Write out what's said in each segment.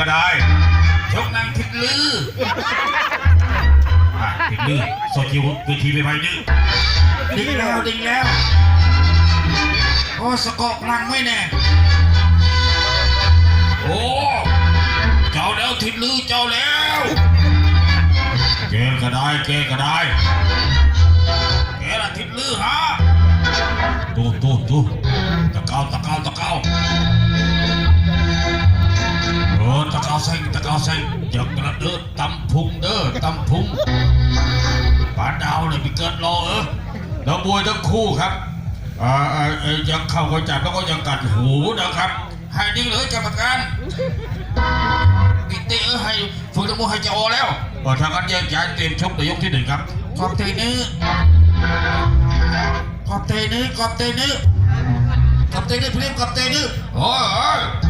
ก็ได้ยกนางทิดลืออะทิดลือโซคิวคือทีไปไปดื้อดิ้งแล้วดิ้งแล้ว โอ้สะกอกพลังไม่แน่ โอ้เจ้าแล้วทิดลือเจ้าแล้วเกก็ได้เกก็ได้แกละทิดลือฮะดูดูดูตะเกาตะเกาตะเกา เกาเซ็งอย่ากระเดิดตำพุงเด้อตำพุงปาดาวเลยมีเกินรอเออแล้วบวยทั้งคู่ครับอ่าอ่อเอ่อยังเข้าก็จับแล้วก็ยังกัดหูนะครับ ให้ดิ้งเลยกรรมการปิเตะเออให้ฝึกตะมูให้จะออแล้วเออทางกันแยกย้ายเตรียมชกในยกที่หนึ่งครับขอบเตนี้ขอบเตนี้ขอบเตนี้กับเตนี่เพลียงกับเตนี่โอ้ยโอ้ยอาทิตย์ลืมมุงมุงกูมันแน่ตะเก้าตะเก้าโอ้ยสกอกลางกินดุงยุงโอ้มุงไปชกบ่โอ้ยชกหากันแล้วก็ยังว่าสกอ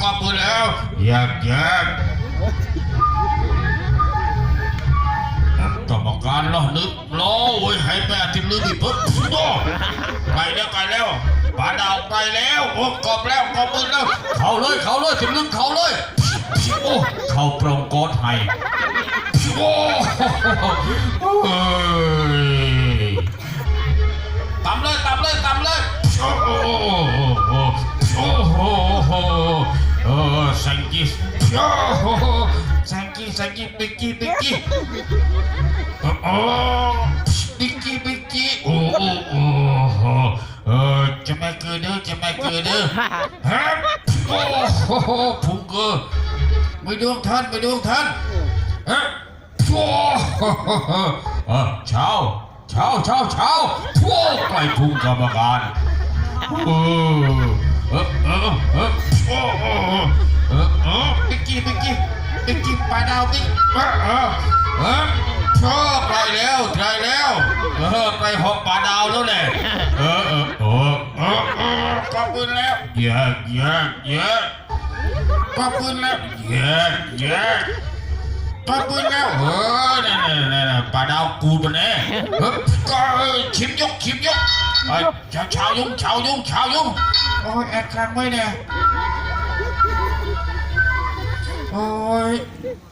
ก็ปืนแล้วแยกแยกกรรมการล้อนึกล้อโว้ยให้แม่ทิ้งลืมอีกปุ๊บโอ้ไปแล้วไปแล้วปาดาวไปแล้วโอ้กอบแล้วกอบปืนแล้วเขาเลยเขาเลยทิ้งลืมเขาเลยโอ้เขาปรงโกดให้โอ้ อ้สังกีโอ้โหสังกีสังกีปิกกี้ปิกกี้โอ้ปิกกี้ปิกกี้โอ้โอ้โอ้เออจะม่เกินเด้อจะม่เกินเด้อฮะโอ้โหพุงเกอไม่ดวงท่านไม่ดวงท่านฮะโอ้โหเออเช้าเช้าเช้าเช้าโอ้ไกลพุงกรรมการเออเออเออเออ โอ้โอ้เออเออปิกกี้ปิกกี้ปิกกี้ปลาดาวปิกเออเออเออชอบไกลแล้วไกลแล้วเออไปหกปลาดาวแล้วเนี่ยเออเออเออเออเออขอบคุณแล้วแยกแยกแยกขอบคุณแล้วแยกแยกขอบคุณแล้วเออนี่นี่นี่นปลาดาวกูมันเองเออก็ชิมยกชิมยกเอ้ชาวชาวยุ่งชาวยุ่งชาวยุ่งโอ้ยแอดครั้งไว้เนี่ย โอ้ย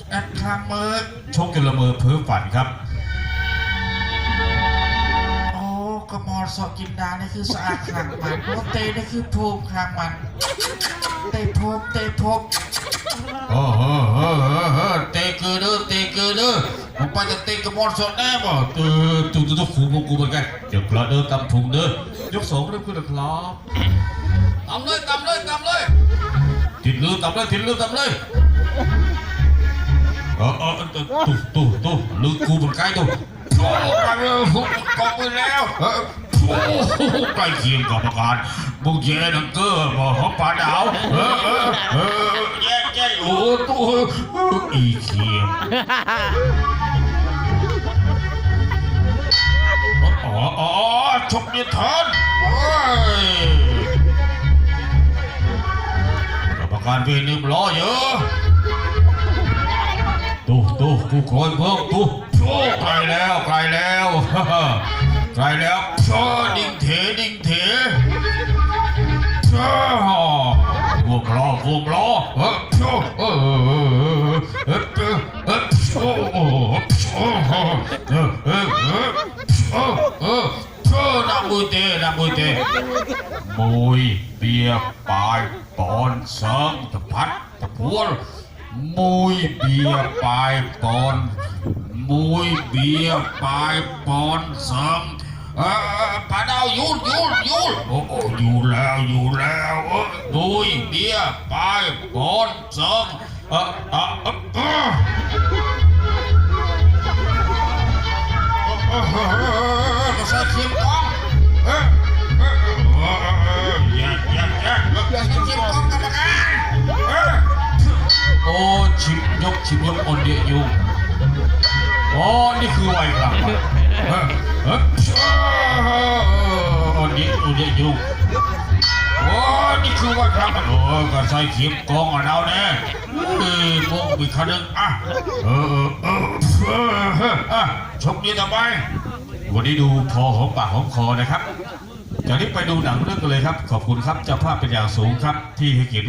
แอดครั้งมือชกกันละเมอเพ้อฝันครับ โอ้กระมอสอกินดานี่คือสะอาดครั้งมันโอเตนี่คือภูมิครั้งมัน เตะภูมิเตะภูมิเออเออเออเออเออเตะเกลือเด้อเตะเกลือเด้อผมไปจะเตะกระบอกสดแน่บ่เออตุ๊ตุ๊ตุ๊ฝูงของกูเหมือนกันเดี๋ยวกระเด้อตำถุงเด้อยกสองเริ่มขึ้นแล้วครับตำเลยตำเลยตำเลยติดลือตำเลยติดลือตำเลย เออเออตุ๊ตุ๊ตุ๊ลือกูเหมือนกันตุ๊โอ้ไปเลยกองไปแล้วเออโอ้ใกล้เคียงกับประการบุกเย่นังเกอบปลาดาวเออเออเออแย่แย่โอ้ตัวอีเคียงอ๋ออ๋อชกเนี่ยทันโอ้ยกรรมการเวรนี่มันรอเยอะ ตูกูคอยเพิ่มตูโอ้ไกลแล้วไกลแล้วไกลแล้วโอ้ดิ่งเถดิ่งเถโอ้วงล้อวงล้อเออโอ้เออเออเออเออโอ้โอ้โอ้เออเออเออโอ้เออโอ้นักมวยเตะนักมวยเตะมวยเบียร์ปายปอนเสริงตะพัดตะพวลายปอนมวยเบียร์ปายปอนเสริงเออปลาดาวยุดยุดยุดโอ้โอ้ยู่แล้วอยู่แล้วเออมวยเบียร์ป โอ้ชิบยกชิบยกอนเดียยุงอ๋อนี่คือไวครับเฮ้ยเฮ้ยอนเดียอนเดียยุงโอ้นี่คือไวครับโอ้ก็ใส่เข็มกองอะเราแน่เอ้ยพวกมีคันนึงอะเออเออเออเอออะชกนี้ต่อไปวันนี้ดูพอหอมปากหอมคอนะครับจากนี้ไปดูหนังเรื่องกันเลยครับ ขอบคุณครับเจ้าภาพเป็นอย่างสูงครับที่ให้เกียรติ